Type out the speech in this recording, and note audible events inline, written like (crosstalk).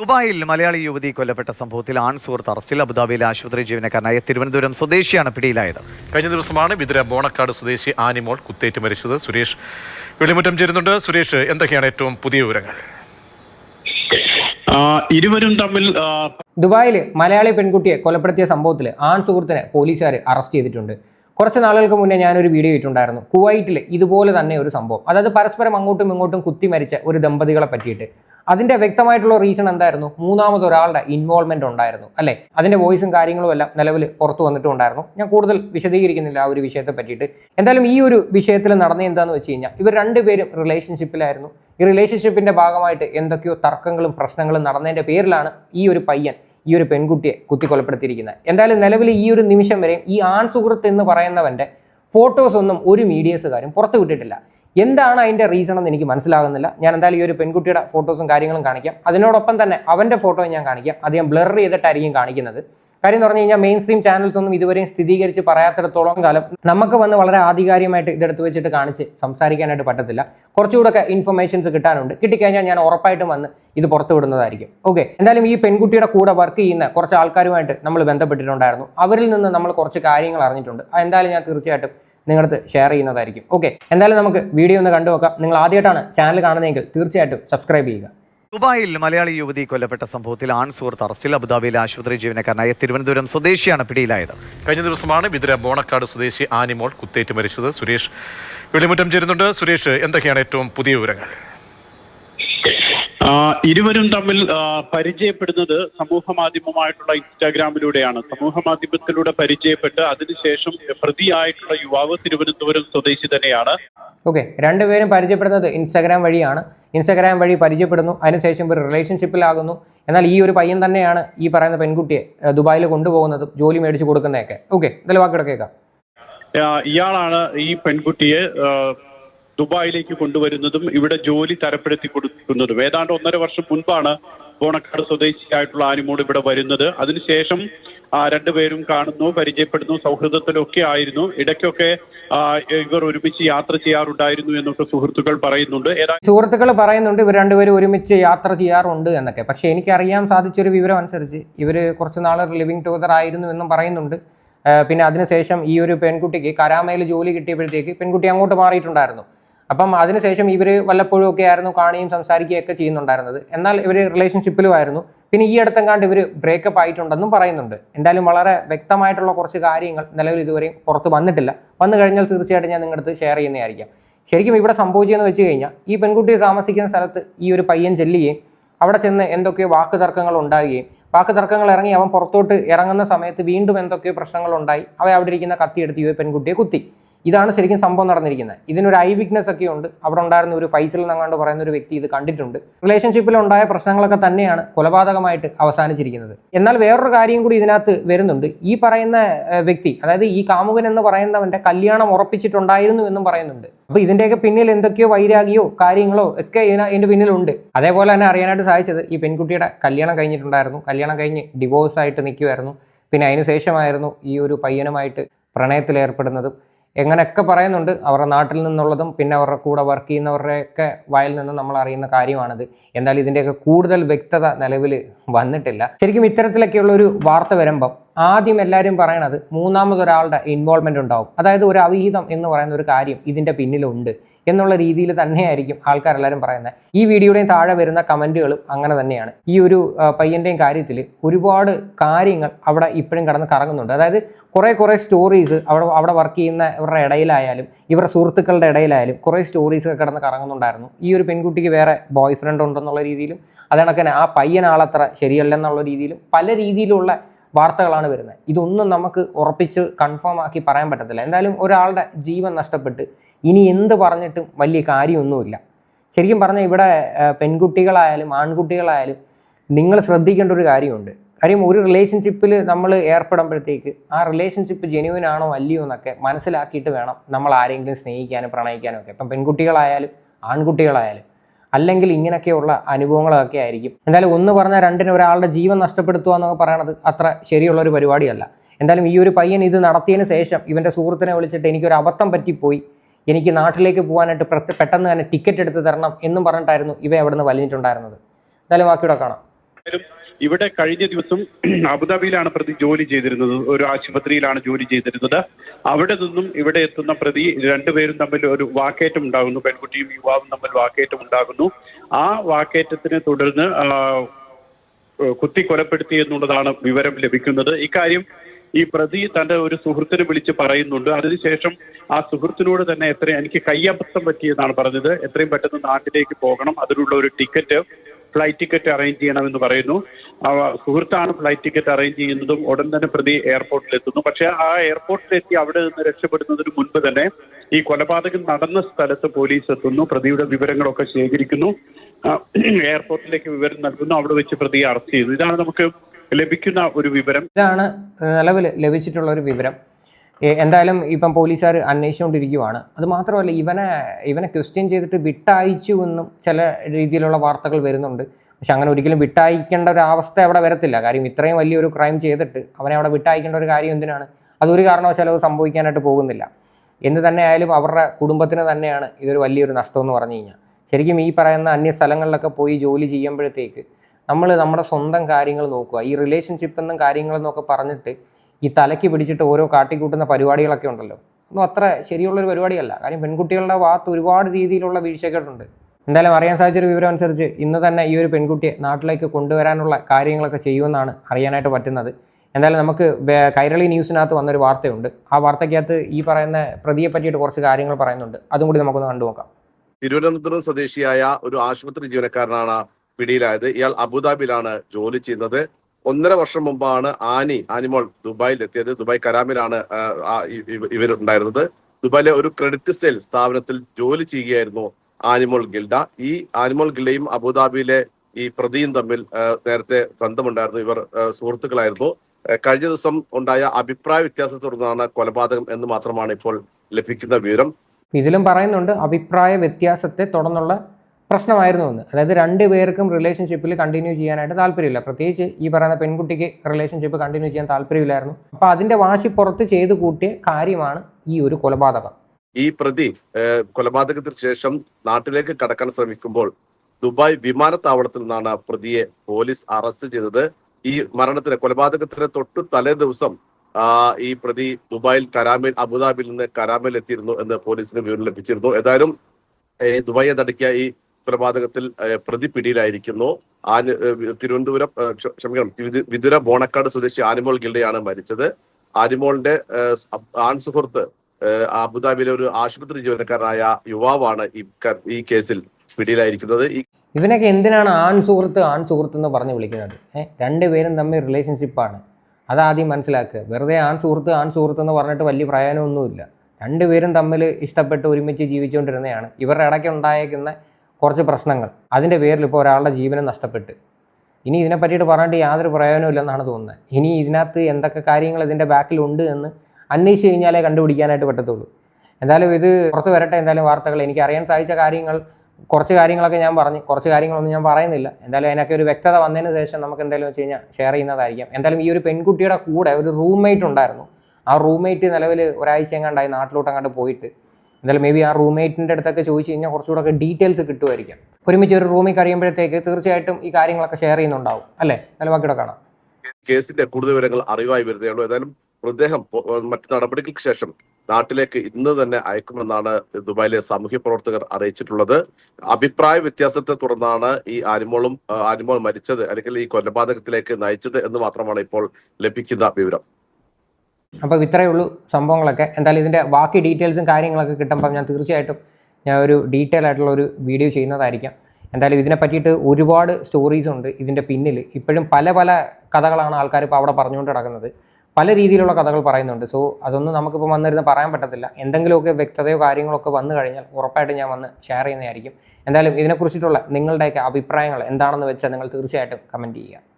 ദുബായിൽ മലയാളി യുവതി കൊല്ലപ്പെട്ട സംഭവത്തിൽ ആൺ സുഹൃത്ത് അറസ്റ്റിൽ അബുദാബിയിലെ ആശുപത്രി ജീവനക്കാരനായ തിരുവനന്തപുരം സ്വദേശിയാണ് പിടിയിലായത്. കഴിഞ്ഞ ദിവസമാണ് വിതുര ബോണക്കാട് സ്വദേശി ആനിമോൾ കുത്തേറ്റ് മരിച്ചത്. സുരേഷ് വെളിമുറ്റം ചേരുന്നുണ്ട്. സുരേഷ് എന്തൊക്കെയാണ് ഏറ്റവും പുതിയ വിവരങ്ങൾ? ആ, ഇരുവരും തമ്മിൽ ദുബായിൽ മലയാളി പെൺകുട്ടിയെ കൊലപ്പെടുത്തിയ സംഭവത്തിൽ ആൺ സുഹൃത്തിനെ പോലീസുകാർ അറസ്റ്റ് ചെയ്തിട്ടുണ്ട്. കുറച്ച് നാളുകൾക്ക് മുന്നേ ഞാനൊരു വീഡിയോ ഇട്ടിട്ടുണ്ടായിരുന്നു കുവൈറ്റിൽ ഇതുപോലെ തന്നെ ഒരു സംഭവം. അതായത് പരസ്പരം അങ്ങോട്ടും ഇങ്ങോട്ടും കുത്തി മരിച്ച ഒരു ദമ്പതികളെ പറ്റിയിട്ട്. അതിന്റെ വ്യക്തമായിട്ടുള്ള റീസൺ എന്തായിരുന്നു? മൂന്നാമത് ഒരാളുടെ ഇൻവോൾവ്മെന്റ് ഉണ്ടായിരുന്നു അല്ലേ? അതിന്റെ വോയിസും കാര്യങ്ങളും എല്ലാം നിലവിൽ പുറത്തു വന്നിട്ടുണ്ടായിരുന്നു. ഞാൻ കൂടുതൽ വിശദീകരിക്കുന്നില്ല ആ ഒരു വിഷയത്തെ പറ്റിയിട്ട്. എന്തായാലും ഈ ഒരു വിഷയത്തിൽ നടന്ന എന്താന്ന് വെച്ച് കഴിഞ്ഞാൽ ഇവർ രണ്ടുപേരും റിലേഷൻഷിപ്പിലായിരുന്നു ഈ റിലേഷൻഷിപ്പിന്റെ ഭാഗമായിട്ട് എന്തൊക്കെയോ തർക്കങ്ങളും പ്രശ്നങ്ങളും നടന്നതിന്റെ പേരിലാണ് ഈ ഒരു പയ്യൻ ഈ ഒരു പെൺകുട്ടിയെ കുത്തിക്കൊലപ്പെടുത്തിയിരിക്കുന്നത്. എന്തായാലും നിലവിൽ ഈ ഒരു നിമിഷം വരെയും ഈ ആൺസുഹൃത്ത് എന്ന് പറയുന്നവന്റെ ഫോട്ടോസ് ഒന്നും ഒരു മീഡിയസുകാരും പുറത്ത് വിട്ടിട്ടില്ല. എന്താണ് അതിന്റെ റീസൺ എന്ന് എനിക്ക് മനസ്സിലാകുന്നില്ല. ഞാൻ എന്തായാലും ഈ ഒരു പെൺകുട്ടിയുടെ ഫോട്ടോസും കാര്യങ്ങളും കാണിക്കാം. അതിനോടൊപ്പം തന്നെ അവന്റെ ഫോട്ടോയും ഞാൻ കാണിക്കാം. ഞാൻ ബ്ലർ ചെയ്തിട്ടായിരിക്കും കാണിക്കുന്നത്. കാര്യം എന്ന് പറഞ്ഞു കഴിഞ്ഞാൽ മെയിൻ സ്ട്രീം ചാനൽസ് ഒന്നും ഇതുവരെയും സ്ഥിരീകരിച്ച് പറയാത്തിടത്തോളം കാലം നമുക്ക് വന്ന് വളരെ ആധികാരികമായിട്ട് ഇതെടുത്ത് വെച്ചിട്ട് കാണിച്ച് സംസാരിക്കാനായിട്ട് പറ്റത്തില്ല. കുറച്ചുകൂടെ ഇൻഫർമേഷൻസ് കിട്ടാനുണ്ട്. കിട്ടിക്കഴിഞ്ഞാൽ ഞാൻ ഉറപ്പായിട്ടും വന്ന് ഇത് പുറത്തു വിടുന്നതായിരിക്കും. ഓക്കെ എന്തായാലും ഈ പെൺകുട്ടിയുടെ കൂടെ വർക്ക് ചെയ്യുന്ന കുറച്ച് ആൾക്കാരുമായിട്ട് നമ്മൾ ബന്ധപ്പെട്ടിട്ടുണ്ടായിരുന്നു. അവരിൽ നിന്ന് നമ്മൾ കുറച്ച് കാര്യങ്ങൾ അറിഞ്ഞിട്ടുണ്ട്. എന്തായാലും ഞാൻ തീർച്ചയായിട്ടും നിങ്ങളടുത്ത് ഷെയർ ചെയ്യുന്നതായിരിക്കും. ഓക്കെ എന്തായാലും നമുക്ക് വീഡിയോ ഒന്ന് കണ്ടു നോക്കാം. നിങ്ങൾ ആദ്യമായിട്ടാണ് ചാനൽ കാണുന്നതെങ്കിൽ തീർച്ചയായിട്ടും സബ്സ്ക്രൈബ് ചെയ്യുക. ദുബായിൽ മലയാളി യുവതി കൊല്ലപ്പെട്ട സംഭവത്തിൽ ആൺ സുഹൃത്ത് അറസ്റ്റിൽ അബുദാബിയിലെ ആശുപത്രി ജീവനക്കാരനായ തിരുവനന്തപുരം സ്വദേശിയാണ് പിടിയിലായത്. കഴിഞ്ഞ ദിവസമാണ് വിതുര ബോണക്കാട് സ്വദേശി ആനിമോൾ കുത്തേറ്റ് മരിച്ചത്. സുരേഷ് വെളിമുറ്റം ചേരുന്നുണ്ട്. സുരേഷ് എന്തൊക്കെയാണ് ഏറ്റവും പുതിയ വിവരങ്ങൾ? ഇരുവരും തമ്മിൽ പരിചയപ്പെടുന്നത് സമൂഹ മാധ്യമമായിട്ടുള്ള ഇൻസ്റ്റാഗ്രാമിലൂടെയാണ്. സമൂഹ മാധ്യമത്തിലൂടെ പരിചയപ്പെട്ട് അതിനുശേഷം പ്രതിയായിട്ടുള്ള യുവാവ് തിരുവനന്തപുരം സ്വദേശി തന്നെയാണ്. ഓക്കെ രണ്ടുപേരും പരിചയപ്പെടുന്നത് ഇൻസ്റ്റാഗ്രാം വഴിയാണ്. ഇൻസ്റ്റാഗ്രാം വഴി പരിചയപ്പെടുന്നു. അതിനുശേഷം ഒരു റിലേഷൻഷിപ്പിലാകുന്നു എന്നാൽ ഈ ഒരു പയ്യൻ തന്നെയാണ് ഈ പറയുന്ന പെൺകുട്ടിയെ ദുബായിൽ കൊണ്ടുപോകുന്നതും ജോലി മേടിച്ച് കൊടുക്കുന്നതൊക്കെ. ഓക്കെ ഇതിൽ വാക്കിടെ കേൾക്കാം. ഇയാളാണ് ഈ പെൺകുട്ടിയെ ദുബായിലേക്ക് കൊണ്ടുവരുന്നതും ഇവിടെ ജോലി തരപ്പെടുത്തി കൊടുക്കുന്നതും. ഏതാണ്ട് ഒന്നര വർഷം മുൻപാണ് ബോണക്കാട് സ്വദേശിയായിട്ടുള്ള ആനിമോട് ഇവിടെ വരുന്നത്. അതിനുശേഷം ആ, രണ്ടുപേരും കാണുന്നു പരിചയപ്പെടുന്നു സൗഹൃദത്തിലൊക്കെ ആയിരുന്നു. ഇടയ്ക്കൊക്കെ ഇവർ ഒരുമിച്ച് യാത്ര ചെയ്യാറുണ്ടായിരുന്നു എന്നൊക്കെ സുഹൃത്തുക്കൾ പറയുന്നുണ്ട്. സുഹൃത്തുക്കൾ പറയുന്നുണ്ട് ഇവർ രണ്ടുപേരും ഒരുമിച്ച് യാത്ര ചെയ്യാറുണ്ട് എന്നൊക്കെ. പക്ഷെ എനിക്കറിയാൻ സാധിച്ചൊരു വിവരം അനുസരിച്ച് ഇവർ കുറച്ച് നാൾ ലിവിങ് ടുഗദർ ആയിരുന്നു എന്നും പറയുന്നുണ്ട്. പിന്നെ അതിനുശേഷം ഈ ഒരു പെൺകുട്ടിക്ക് കരാമയിൽ ജോലി കിട്ടിയപ്പോഴത്തേക്ക് പെൺകുട്ടി അങ്ങോട്ട് മാറിയിട്ടുണ്ടായിരുന്നു. അപ്പം അതിനുശേഷം ഇവർ വല്ലപ്പോഴും ഒക്കെ ആയിരുന്നു കാണുകയും സംസാരിക്കുകയൊക്കെ ചെയ്യുന്നുണ്ടായിരുന്നത്. എന്നാൽ ഇവർ റിലേഷൻഷിപ്പിലും ആയിരുന്നു. പിന്നെ ഈ അടുത്തെങ്ങാണ്ട് ഇവർ ബ്രേക്കപ്പ് ആയിട്ടുണ്ടെന്നും പറയുന്നുണ്ട്. എന്തായാലും വളരെ വ്യക്തമായിട്ടുള്ള കുറച്ച് കാര്യങ്ങൾ നിലവിൽ ഇതുവരെയും പുറത്ത് വന്നിട്ടില്ല. വന്നു കഴിഞ്ഞാൽ തീർച്ചയായിട്ടും ഞാൻ നിങ്ങളുടെ അടുത്ത് ഷെയർ ചെയ്യുന്നതായിരിക്കാം. ശരിക്കും ഇവിടെ സംഭവിച്ചതെന്ന് വെച്ച് കഴിഞ്ഞാൽ ഈ പെൺകുട്ടി താമസിക്കുന്ന സ്ഥലത്ത് ഈ ഒരു പയ്യൻ ചെല്ലുകയും അവിടെ ചെന്ന് എന്തൊക്കെയോ വാക്ക് തർക്കങ്ങൾ ഉണ്ടാകുകയും വാക്ക് തർക്കങ്ങൾ ഇറങ്ങി അവൻ പുറത്തോട്ട് ഇറങ്ങുന്ന സമയത്ത് വീണ്ടും എന്തൊക്കെയോ പ്രശ്നങ്ങൾ ഉണ്ടായി. അവ അവിടെ ഇരിക്കുന്ന കത്തിയെടുത്ത് ഈ പെൺകുട്ടിയെ കുത്തി. ഇതാണ് ശരിക്കും സംഭവം നടന്നിരിക്കുന്നത്. ഇതിനൊരു ഐ വീക്ക്നെസ് ഒക്കെ ഉണ്ട്. അവിടെ ഉണ്ടായിരുന്ന ഒരു ഫൈസൽ എന്നങ്ങാണ്ട് പറയുന്ന ഒരു വ്യക്തി ഇത് കണ്ടിട്ടുണ്ട്. റിലേഷൻഷിപ്പിൽ ഉണ്ടായ പ്രശ്നങ്ങളൊക്കെ തന്നെയാണ് കൊലപാതകമായിട്ട് അവസാനിച്ചിരിക്കുന്നത്. എന്നാൽ വേറൊരു കാര്യം കൂടി ഇതിനകത്ത് വരുന്നുണ്ട്. ഈ പറയുന്ന വ്യക്തി അതായത് ഈ കാമുകൻ എന്ന് പറയുന്നവന്റെ കല്യാണം ഉറപ്പിച്ചിട്ടുണ്ടായിരുന്നു എന്നും പറയുന്നുണ്ട്. അപ്പൊ ഇതിന്റെയൊക്കെ പിന്നിൽ എന്തൊക്കെയോ വൈരാഗ്യോ കാര്യങ്ങളോ ഒക്കെ ഇതിന് പിന്നിലുണ്ട്. അതേപോലെ തന്നെ അറിയാനായിട്ട് സാധിച്ചത് ഈ പെൺകുട്ടിയുടെ കല്യാണം കഴിഞ്ഞിട്ടുണ്ടായിരുന്നു. കല്യാണം കഴിഞ്ഞ് ഡിവോഴ്സ് ആയിട്ട് നിൽക്കുമായിരുന്നു പിന്നെ അതിനുശേഷമായിരുന്നു ഈ ഒരു പയ്യനുമായിട്ട് പ്രണയത്തിൽ ഏർപ്പെടുന്നതും എങ്ങനെയൊക്കെ പറയുന്നുണ്ട് അവരുടെ നാട്ടിൽ നിന്നുള്ളതും പിന്നെ അവരുടെ കൂടെ വർക്ക് ചെയ്യുന്നവരുടെയൊക്കെ വായിൽ നിന്ന് നമ്മൾ അറിയുന്ന കാര്യമാണിത്. എന്തായാലും ഇതിന്റെയൊക്കെ കൂടുതൽ വ്യക്തത നിലവിൽ വന്നിട്ടില്ല. ശരിക്കും ഇത്തരത്തിലൊക്കെയുള്ള ഒരു വാർത്ത വരുമ്പം ആദ്യം എല്ലാവരും പറയണത് മൂന്നാമതൊരാളുടെ ഇൻവോൾവ്മെന്റ് ഉണ്ടാവും. അതായത് ഒരു അവിഹിതം എന്ന് പറയുന്ന ഒരു കാര്യം ഇതിന്റെ പിന്നിലുണ്ട് എന്നുള്ള രീതിയിൽ തന്നെയായിരിക്കും ആൾക്കാരെല്ലാവരും പറയുന്നത്. ഈ വീഡിയോയുടെയും താഴെ വരുന്ന കമന്റുകളും അങ്ങനെ തന്നെയാണ്. ഈ ഒരു പയ്യന്റെയും കാര്യത്തിൽ ഒരുപാട് കാര്യങ്ങൾ അവിടെ ഇപ്പോഴും കടന്ന് കറങ്ങുന്നുണ്ട്. അതായത് കുറേ കുറേ സ്റ്റോറീസ് അവിടെ അവിടെ വർക്ക് ചെയ്യുന്ന ഇവരുടെ ഇടയിലായാലും ഇവരുടെ സുഹൃത്തുക്കളുടെ ഇടയിലായാലും കുറേ സ്റ്റോറീസ് ഒക്കെ കിടന്ന് കറങ്ങുന്നുണ്ടായിരുന്നു. ഈ ഒരു പെൺകുട്ടിക്ക് വേറെ ബോയ് ഫ്രണ്ട് ഉണ്ടെന്നുള്ള രീതിയിലും അതേണക്കന്നെ ആ പയ്യൻ ആളത്ര ശരിയല്ലെന്നുള്ള രീതിയിലും പല രീതിയിലുള്ള വാർത്തകളാണ് വരുന്നത്. ഇതൊന്നും നമുക്ക് ഉറപ്പിച്ച് കൺഫേം ആക്കി പറയാൻ പറ്റത്തില്ല. എന്തായാലും ഒരാളുടെ ജീവൻ നഷ്ടപ്പെട്ട് ഇനി എന്ത് പറഞ്ഞിട്ടും വലിയ കാര്യമൊന്നുമില്ല. ശരിക്കും പറഞ്ഞാൽ ഇവിടെ പെൺകുട്ടികളായാലും ആൺകുട്ടികളായാലും നിങ്ങൾ ശ്രദ്ധിക്കേണ്ട ഒരു കാര്യമുണ്ട്. കാര്യം ഒരു റിലേഷൻഷിപ്പിൽ നമ്മൾ ഏർപ്പെടുമ്പോഴത്തേക്ക് ആ റിലേഷൻഷിപ്പ് ജെന്യുവൻ ആണോ അല്ലയോ എന്നൊക്കെ മനസ്സിലാക്കിയിട്ട് വേണം നമ്മൾ ആരെങ്കിലും സ്നേഹിക്കാനും പ്രണയിക്കാനും ഒക്കെ. ഇപ്പം പെൺകുട്ടികളായാലും ആൺകുട്ടികളായാലും അല്ലെങ്കിൽ ഇങ്ങനെയൊക്കെയുള്ള അനുഭവങ്ങളൊക്കെ ആയിരിക്കും. എന്തായാലും ഒന്ന് പറഞ്ഞാൽ രണ്ടിന് ഒരാളുടെ ജീവൻ നഷ്ടപ്പെടുത്തുക എന്നൊക്കെ പറയണത് അത്ര ശരിയുള്ള ഒരു പരിപാടിയല്ല. എന്തായാലും ഈ ഒരു പയ്യൻ ഇത് നടത്തിയതിന് ശേഷം ഇവന്റെ സുഹൃത്തിനെ വിളിച്ചിട്ട് എനിക്കൊരു അബദ്ധം പറ്റിപ്പോയി. എനിക്ക് നാട്ടിലേക്ക് പോകാനായിട്ട് പെട്ടെന്ന് തന്നെ ടിക്കറ്റ് എടുത്ത് തരണം എന്നും പറഞ്ഞിട്ടായിരുന്നു ഇവ അവിടെ നിന്ന് വലിഞ്ഞിട്ടുണ്ടായിരുന്നത്. എന്തായാലും ബാക്കിയുടെ കാണാം. ഇവിടെ കഴിഞ്ഞ ദിവസം (clears throat) അബുദാബിയിലാണ് പ്രതി ജോലി ചെയ്തിരുന്നത്. ഒരു ആശുപത്രിയിലാണ് ജോലി ചെയ്തിരുന്നത്. അവിടെ നിന്നും ഇവിടെ എത്തുന്ന പ്രതി രണ്ടുപേരും തമ്മിൽ ഒരു വാക്കേറ്റം ഉണ്ടാകുന്നു. പെൺകുട്ടിയും യുവാവും തമ്മിൽ വാക്കേറ്റം ഉണ്ടാകുന്നു. ആ വാക്കേറ്റത്തിനെ തുടർന്ന് കുത്തി കൊലപ്പെടുത്തി എന്നുള്ളതാണ് വിവരം ലഭിക്കുന്നത്. ഇക്കാര്യം ഈ പ്രതി തന്റെ ഒരു സുഹൃത്തിനെ വിളിച്ച് പറയുന്നുണ്ട്. അതിനുശേഷം ആ സുഹൃത്തിനോട് തന്നെ എത്ര എനിക്ക് കയ്യബദ്ധം പറ്റിയെന്നാണ് പറഞ്ഞത്. എത്രയും പെട്ടെന്ന് നാട്ടിലേക്ക് പോകണം. അതിനുള്ള ഒരു ടിക്കറ്റ് ഫ്ലൈറ്റ് ടിക്കറ്റ് അറേഞ്ച് ചെയ്യണമെന്ന് പറയുന്നു. സുഹൃത്താണ് ഫ്ലൈറ്റ് ടിക്കറ്റ് അറേഞ്ച് ചെയ്യുന്നതും ഉടൻ തന്നെ പ്രതി എയർപോർട്ടിൽ എത്തുന്നു പക്ഷേ ആ എയർപോർട്ടിലെത്തി അവിടെ നിന്ന് രക്ഷപ്പെടുന്നതിന് മുൻപ് തന്നെ ഈ കൊലപാതകം നടന്ന സ്ഥലത്ത് പോലീസ് എത്തുന്നു. പ്രതിയുടെ വിവരങ്ങളൊക്കെ ശേഖരിക്കുന്നു. എയർപോർട്ടിലേക്ക് വിവരം നൽകുന്നു. അവിടെ വെച്ച് പ്രതിയെ അറസ്റ്റ് ചെയ്യുന്നു. ഇതാണ് നമുക്ക് ലഭിക്കുന്ന ഒരു വിവരം. ഇതാണ് നിലവിൽ ലഭിച്ചിട്ടുള്ള ഒരു വിവരം. എന്തായാലും ഇപ്പം പോലീസുകാർ അന്വേഷിച്ചുകൊണ്ടിരിക്കുവാണ് അത് മാത്രമല്ല ഇവനെ ഇവനെ ക്വസ്റ്റ്യൻ ചെയ്തിട്ട് വിട്ടയച്ചു എന്നും ചില രീതിയിലുള്ള വാർത്തകൾ വരുന്നുണ്ട്. പക്ഷെ അങ്ങനെ ഒരിക്കലും വിട്ടയക്കേണ്ട ഒരു അവസ്ഥ അവിടെ വരത്തില്ല. കാര്യം ഇത്രയും വലിയൊരു ക്രൈം ചെയ്തിട്ട് അവനെ അവിടെ വിട്ടയക്കേണ്ട ഒരു കാര്യം എന്തിനാണ്? അതൊരു കാരണവശാലും അത് സംഭവിക്കാനായിട്ട് പോകുന്നില്ല. എന്ന് തന്നെ ആയാലും അവരുടെ കുടുംബത്തിന് തന്നെയാണ് ഇതൊരു വലിയൊരു നഷ്ടമെന്ന് പറഞ്ഞു കഴിഞ്ഞാൽ. ശരിക്കും ഈ പറയുന്ന അന്യ സ്ഥലങ്ങളിലൊക്കെ പോയി ജോലി ചെയ്യുമ്പോഴത്തേക്ക് നമ്മൾ നമ്മുടെ സ്വന്തം കാര്യങ്ങൾ നോക്കുക. ഈ റിലേഷൻഷിപ്പ് എന്നും കാര്യങ്ങളെന്നൊക്കെ പറഞ്ഞിട്ട് ഈ തലയ്ക്ക് പിടിച്ചിട്ട് ഓരോ കാട്ടിക്കൂട്ടുന്ന പരിപാടികളൊക്കെ ഉണ്ടല്ലോ. ഒന്നും അത്ര ശരിയുള്ളൊരു പരിപാടിയല്ല. കാര്യം പെൺകുട്ടികളുടെ ഭാഗത്ത് ഒരുപാട് രീതിയിലുള്ള വീഴ്ചകളുണ്ട് എന്തായാലും അറിയാൻ സാധിച്ചൊരു വിവരം അനുസരിച്ച് ഇന്ന് തന്നെ ഈ ഒരു പെൺകുട്ടിയെ നാട്ടിലേക്ക് കൊണ്ടുവരാനുള്ള കാര്യങ്ങളൊക്കെ ചെയ്യുമെന്നാണ് അറിയാനായിട്ട് പറ്റുന്നത്. എന്തായാലും നമുക്ക് കൈരളി ന്യൂസിനകത്ത് വന്നൊരു വാർത്തയുണ്ട്. ആ വാർത്തയ്ക്കകത്ത് ഈ പറയുന്ന പ്രതിയെ പറ്റിയിട്ട് കുറച്ച് കാര്യങ്ങൾ പറയുന്നുണ്ട്. അതും കൂടി നമുക്കൊന്ന് കണ്ടുനോക്കാം. തിരുവനന്തപുരം സ്വദേശിയായ ഒരു ആശുപത്രി ജീവനക്കാരനാണ് പിടിയിലായത്. ഇയാൾ അബുദാബിയിലാണ് ജോലി ചെയ്യുന്നത്. ഒന്നര വർഷം മുമ്പാണ് ആനി ആനിമോൾ ദുബായിൽ എത്തിയത് ദുബായ് കരാമിലാണ് ഇവരുണ്ടായിരുന്നത്. ദുബായിലെ ഒരു ക്രെഡിറ്റ് സെയിൽ സ്ഥാപനത്തിൽ ജോലി ചെയ്യുകയായിരുന്നു ആനിമോൾ ഗിൽഡ. ഈ ആനിമോൾ ഗിൽഡയും അബുദാബിയിലെ ഈ പ്രതിയും തമ്മിൽ നേരത്തെ ബന്ധമുണ്ടായിരുന്നു. ഇവർ സുഹൃത്തുക്കളായിരുന്നു. കഴിഞ്ഞ ദിവസം ഉണ്ടായ അഭിപ്രായ വ്യത്യാസത്തെ തുടർന്നാണ് കൊലപാതകം എന്ന് മാത്രമാണ് ഇപ്പോൾ ലഭിക്കുന്ന വിവരം. ഇതിലും പറയുന്നുണ്ട് അഭിപ്രായ വ്യത്യാസത്തെ തുടർന്നുള്ള പ്രശ്നമായിരുന്നു എന്ന്. അതായത് രണ്ട് പേർക്കും റിലേഷൻഷിപ്പിൽ കണ്ടിന്യൂ ചെയ്യാനായിട്ട് താല്പര്യമില്ല. പ്രത്യേകിച്ച് ഈ പറയുന്ന പെൺകുട്ടിക്ക് റിലേഷൻഷിപ്പ് കണ്ടിന്യൂ ചെയ്യാൻ താല്പര്യമില്ലായിരുന്നു. അപ്പോൾ അതിന്റെ വാശി പുറത്ത് ചെയ്ത് കൂട്ടിയ കാര്യമാണ് ഈ ഒരു കൊലപാതകം. ഈ പ്രതി കൊലപാതകത്തിന് ശേഷം നാട്ടിലേക്ക് കടക്കാൻ ശ്രമിക്കുമ്പോൾ ദുബായ് വിമാനത്താവളത്തിൽ നിന്നാണ് പ്രതിയെ പോലീസ് അറസ്റ്റ് ചെയ്തത്. ഈ മരണത്തിന് കൊലപാതകത്തിന് തൊട്ടു തലേ ദിവസം ഈ പ്രതി ദുബായിൽ കരാമിൽ അബുദാബിയിൽ നിന്ന് കരാമിൽ എത്തിയിരുന്നു എന്ന് പോലീസിന് വിവരം ലഭിച്ചിരുന്നു. ഏതായാലും ദുബായിയെ ദുബായെ തടക്കിയ ഈ കൊലപാതകത്തിൽ പ്രതി പിടിയിലായിരിക്കുന്നു. ആന് തിരുവനന്തപുരം ക്ഷമിക്കണം വിതുര ബോണക്കാട് സ്വദേശി ആനിമോൾ ഗിൽഡയാണ് മരിച്ചത്. ആനിമോളിന്റെ ആൺ സുഹൃത്ത് അബുദാബിയിലെ ഒരു ആശുപത്രി ജീവനക്കാരനായ യുവാവാണ് ഈ കേസിൽ പിടിയിലായിരിക്കുന്നത്. ഇവനൊക്കെ എന്തിനാണ് ആൺ സുഹൃത്ത് ആൺ സുഹൃത്ത് എന്ന് പറഞ്ഞ് വിളിക്കുന്നത്? രണ്ടുപേരും തമ്മിൽ റിലേഷൻഷിപ്പാണ് അതാദ്യം മനസ്സിലാക്കുക വെറുതെ ആൺ സുഹൃത്ത് ആൺ സുഹൃത്ത് എന്ന് പറഞ്ഞിട്ട് വലിയ പ്രയോജനമൊന്നുമില്ല രണ്ടുപേരും തമ്മിൽ ഇഷ്ടപ്പെട്ട് ഒരുമിച്ച് ജീവിച്ചുകൊണ്ടിരുന്നതാണ്. ഇവരുടെ ഇടയ്ക്ക് ഉണ്ടായേക്കുന്ന കുറച്ച് പ്രശ്നങ്ങൾ. അതിന്റെ പേരിൽ ഇപ്പോൾ ഒരാളുടെ ജീവനം നഷ്ടപ്പെട്ട്. ഇനി ഇതിനെ പറ്റിയിട്ട് പറഞ്ഞിട്ട് യാതൊരു പ്രയോജനമില്ലെന്നാണ് തോന്നുന്നത്. ഇനി ഇതിനകത്ത് എന്തൊക്കെ കാര്യങ്ങൾ ഇതിന്റെ ബാക്കിലുണ്ട് എന്ന് അന്വേഷിച്ച് കഴിഞ്ഞാലേ കണ്ടുപിടിക്കാനായിട്ട് പറ്റത്തുള്ളൂ. എന്തായാലും ഇത് പുറത്ത് വരട്ടെ എന്തായാലും വാർത്തകൾ. എനിക്ക് അറിയാൻ സാധിച്ച കാര്യങ്ങൾ കുറച്ച് കാര്യങ്ങളൊക്കെ ഞാൻ പറഞ്ഞു. കുറച്ച് കാര്യങ്ങളൊന്നും ഞാൻ പറയുന്നില്ല. എന്തായാലും അതിനൊക്കെ ഒരു വ്യക്തത വന്നതിന് ശേഷം നമുക്ക് എന്തായാലും വെച്ച് കഴിഞ്ഞാൽ ഷെയർ ചെയ്യുന്നതായിരിക്കും. എന്തായാലും ഈ ഒരു പെൺകുട്ടിയുടെ കൂടെ ഒരു റൂംമേറ്റ് ഉണ്ടായിരുന്നു. ആ റൂംമേറ്റ് നിലവിൽ ഒരാഴ്ച എങ്ങാണ്ടായി നാട്ടിലോട്ട് അങ്ങോട്ട് പോയിട്ട്. എന്തായാലും മേ ബി ആ റൂംമേറ്റിന്റെ അടുത്തൊക്കെ ചോദിച്ചു കഴിഞ്ഞാൽ കുറച്ചുകൂടെ ഒക്കെ ഡീറ്റെയിൽസ് കിട്ടുമായിരിക്കാം. ഒരുമിച്ച് ഒരു റൂമിൽ കഴിയുമ്പോഴത്തേക്ക് തീർച്ചയായിട്ടും ഈ കാര്യങ്ങളൊക്കെ ഷെയർ ചെയ്യുന്നുണ്ടാവും അല്ലേ? നല്ല ബാക്കിയുടെ കാണാം. കേസിന്റെ കൂടുതൽ വിവരങ്ങൾ അറിവായി വരുന്നേയുള്ളൂ ഏതായാലും മൃതദേഹം മറ്റ് നടപടികൾക്ക് ശേഷം നാട്ടിലേക്ക് ഇന്ന് തന്നെ അയക്കുമെന്നാണ് ദുബായിലെ സാമൂഹ്യ പ്രവർത്തകർ അറിയിച്ചിട്ടുള്ളത്. അഭിപ്രായ വ്യത്യാസത്തെ തുടർന്നാണ് ഈ ആനിമോളും ആനിമോൾ മരിച്ചത് അല്ലെങ്കിൽ ഈ കൊലപാതകത്തിലേക്ക് നയിച്ചത് എന്ന് മാത്രമാണ് ഇപ്പോൾ ലഭിക്കുന്ന വിവരം. അപ്പോൾ ഇത്രയേ ഉള്ളൂ സംഭവങ്ങളൊക്കെ. എന്തായാലും ഇതിന്റെ ബാക്കി ഡീറ്റെയിൽസും കാര്യങ്ങളൊക്കെ കിട്ടുമ്പോൾ ഞാൻ തീർച്ചയായിട്ടും ഞാൻ ഒരു ഡീറ്റെയിൽ ആയിട്ടുള്ള ഒരു വീഡിയോ ചെയ്യുന്നതായിരിക്കാം. എന്തായാലും ഇതിനെ പറ്റിയിട്ട് ഒരുപാട് സ്റ്റോറീസ് ഉണ്ട് ഇതിന്റെ പിന്നിൽ. ഇപ്പോഴും പല പല കഥകളാണ് ആൾക്കാർ ഇപ്പോൾ അവിടെ പറഞ്ഞുകൊണ്ട് നടക്കുന്നത്. പല രീതിയിലുള്ള കഥകൾ പറയുന്നുണ്ട്. സോ അതൊന്നും നമുക്കിപ്പോൾ വന്നിരുന്ന് പറയാൻ പറ്റത്തില്ല. എന്തെങ്കിലുമൊക്കെ വ്യക്തതയോ കാര്യങ്ങളോ ഒക്കെ വന്നു കഴിഞ്ഞാൽ ഉറപ്പായിട്ട് ഞാൻ വന്ന് ഷെയർ ചെയ്യുന്നതായിരിക്കും. എന്തായാലും ഇതിനെക്കുറിച്ചിട്ടുള്ള നിങ്ങളുടെയൊക്കെ അഭിപ്രായങ്ങൾ എന്താണെന്ന് വെച്ചാൽ നിങ്ങൾ തീർച്ചയായിട്ടും കമന്റ് ചെയ്യുക.